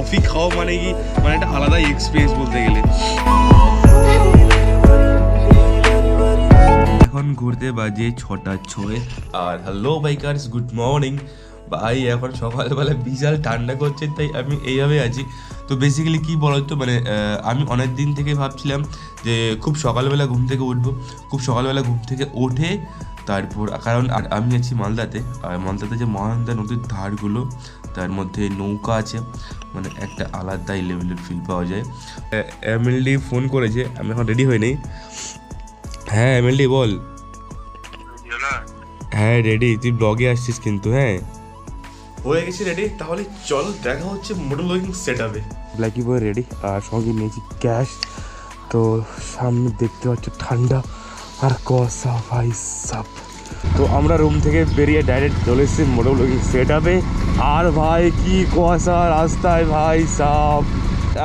Coffee খাওয়া মানে কি? মানে একটা আলাদাই এক্সপিরিয়েন্স বলতে গেলে। এখন ঘুরতে বাজে ছটা ছয়। আর হ্যালো বাইকার্স গুড মর্নিং ভাই, এখন সকালবেলা বিশাল ঠান্ডা করছে, তাই আমি এইভাবে আছি। তো বেসিক্যালি কি বলতো মানে আমি অনেক দিন থেকে ভাবছিলাম যে খুব সকালবেলা ঘুম থেকে উঠবো। খুব সকালবেলা ঘুম থেকে ওঠে তারপর, কারণ আমি আছি মালদাতে। আর মালদাতে যে মহানন্দা নদীর ধারগুলো তার মধ্যে নৌকা আছে মানে একটা আলাদাই লেভেলের ফিল পাওয়া যায়। এমএলডি ফোন করেছে আমি এখন রেডি হইনি হ্যাঁ এমএলডি বল। হ্যাঁ রেডি তুই ব্লগে আসছিস কিন্তু হ্যাঁ। হয়ে গেছি রেডি তাহলে চল দেখা হচ্ছে মোটর সেট আপে ব্ল্যাকি বয় রেডি আর সঙ্গে নিয়েছি ক্যাশ তো সামনে দেখতে পাচ্ছ ঠান্ডা আর কসা ভাই সাপ। তো আমরা রুম থেকে বেরিয়ে ডাইরেক্ট চলে এসেছি লুকিং সেট আপে আর ভাই কি কুয়াশা রাস্তায় ভাই সাপ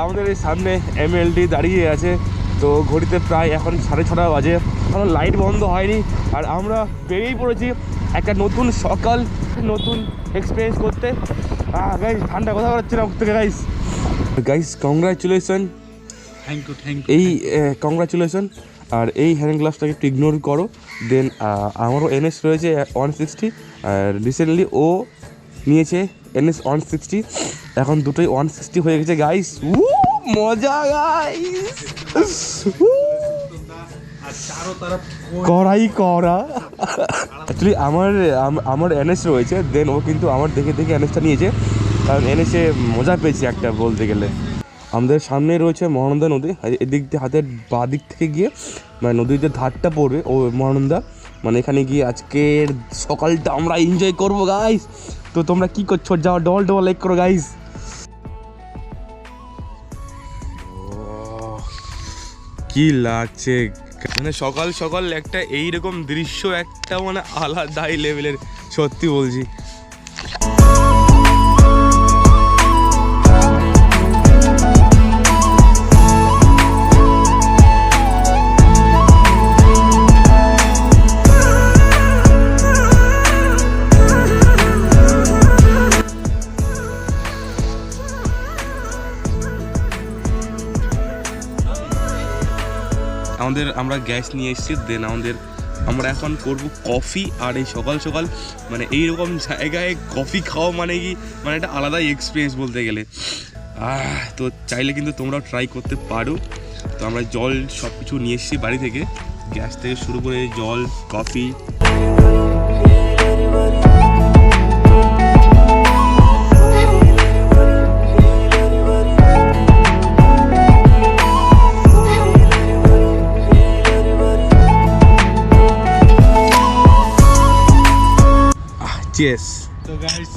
আমাদের এই সামনে এমএলডি দাঁড়িয়ে আছে। তো ঘড়িতে প্রায় এখন সাড়ে ছটা বাজে। এখন লাইট বন্ধ হয়নি। আর আমরা বেরিয়েই পড়েছি একটা নতুন সকাল নতুন এক্সপিরিয়েন্স করতে। গাইস ঠান্ডা কথা বলাচ্ছে না থেকে guys guys congratulation thank you thank এই কংগ্রাচুলেশন আর এই হ্যান্ড গ্লাভসটাকে একটু ইগনোর করো। দেন আমারও এনএস রয়েছে ওয়ান সিক্সটি আর রিসেন্টলি ও নিয়েছে এনএস ওয়ান সিক্সটি এখন দুটোই ওয়ান সিক্সটি হয়ে গেছে গাইস মজা গাইস করাই করা অ্যাকচুয়ালি আমার আমার এনএস রয়েছে দেন ও কিন্তু আমার দেখে দেখে এনএসটা নিয়েছে। কারণ এনএসে মজা পেয়েছি একটা বলতে গেলে। আমাদের সামনে রয়েছে মহানন্দা নদী। এদিক দিয়ে হাতের বাঁ দিক থেকে গিয়ে মানে নদীর যে ধারটা পড়বে, ও মহানন্দা মানে এখানে গিয়ে আজকের সকালটা আমরা এনজয় করব গাইস তো তোমরা কি করছ? যাও, ডবল ডবল লাইক করো গাইস কি লাগছে? মানে সকাল সকাল একটা এইরকম দৃশ্য, একটা মানে আলাদাই লেভেলের সত্যি বলছি। আমাদের আমরা গ্যাস নিয়ে এসেছি দেন আমাদের, আমরা এখন করব কফি আর এই সকাল সকাল মানে এই রকম জায়গায় কফি খাওয়া মানে কি মানে একটা আলাদাই এক্সপিরিয়েন্স বলতে গেলে। তো চাইলে কিন্তু তোমরাও ট্রাই করতে পারো। তো আমরা জল সব কিছু নিয়ে এসেছি বাড়ি থেকে। গ্যাস থেকে শুরু করে জল কফি চেস তো গাইস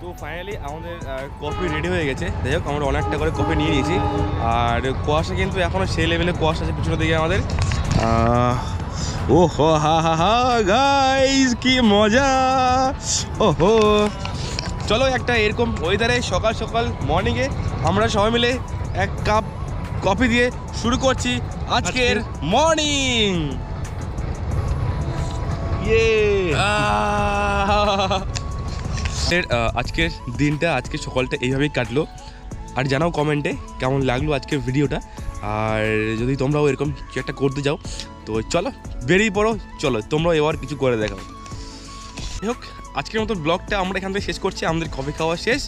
তো ফাইনালি আমাদের কফি রেডি হয়ে গেছে। যাই হোক আমরা অনেকটা করে কফি নিয়ে নিয়েছি। আর কুয়াশা কিন্তু এখনও সেই লেভেলে কুয়াশা আছে পিছনের দিকে আমাদের। ও হো হা হা হা গাইস কি মজা। ওহো। চলো একটা এরকম ওয়েদারে সকাল সকাল মর্নিংয়ে আমরা সবাই মিলে এক কাপ কফি দিয়ে শুরু করছি আজকের মর্নিং আজকের দিনটা আজকে সকালটা এইভাবেই কাটলো। আর জানাও কমেন্টে কেমন লাগল আজকের ভিডিওটা। আর যদি তোমরাও এরকম কিছু একটা করতে যাও, তো চলো, বেরিয়ে পড়ো, চলো, তোমরাও এবার কিছু করে দেখাও। যাই হোক, আজকের মতো ব্লগটা আমরা এখান থেকে শেষ করছি। আমাদের কফি খাওয়া শেষ।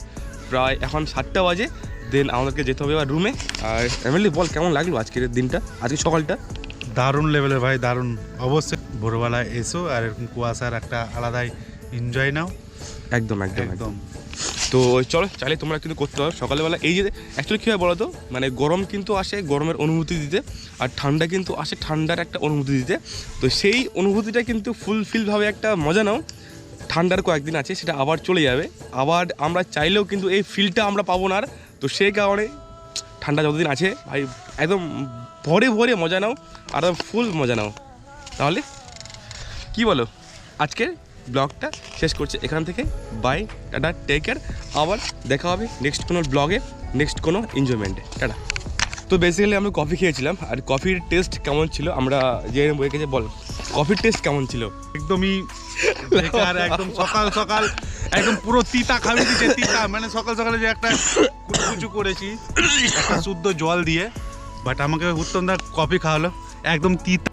প্রায় এখন সাতটা বাজে। দেন আমাদেরকে যেতে হবে এবার রুমে আর এমএলএ বল, কেমন লাগল আজকের দিনটা? আজকে সকালটা? দারুণ লেভেলের ভাই দারুণ। অবশ্যই ভোরবেলায় এসো আর এরকম কুয়াশার একটা আলাদাই এনজয় নাও। একদম একদম একদম। একদম। তো চলো চাইলে তোমরা কিন্তু করতে পারো। সকালবেলা এই যে অ্যাকচুয়ালি কী হয় বলো তো মানে গরম কিন্তু আসে গরমের অনুভূতি দিতে আর ঠান্ডা কিন্তু আসে ঠান্ডার একটা অনুভূতি দিতে। তো সেই অনুভূতিটা কিন্তু ফুলফিলভাবে একটা মজা নাও। ঠান্ডার কয়েকদিন আছে সেটা আবার চলে যাবে। আবার আমরা চাইলেও কিন্তু এই ফিলটা আমরা পাবো না আর। তো সেই কারণে ঠান্ডা যতদিন আছে ভাই একদম ভরে ভরে মজা নাও, আর ফুল মজা নাও। তাহলে, কি বলো? আজকের ব্লগটা শেষ করছে এখান থেকে। বাই টাটা টেক কেয়ার আবার দেখা হবে নেক্সট কোনো ব্লগে নেক্সট কোনো এনজয়মেন্টে টাটা। তো বেসিক্যালি আমি কফি খেয়েছিলাম, আর কফির টেস্ট কেমন ছিল? আমরা যে বই গেছে বল। কফির টেস্ট কেমন ছিল? একদমই একদম সকাল সকাল, একদম পুরো তিতা খাবি তিতা মানে সকাল সকালে যে একটা কুচকুচু করেছি, একটা শুদ্ধ জল দিয়ে। বাট আমাকে উত্তম দা কফি খাওয়ালো একদম তিতা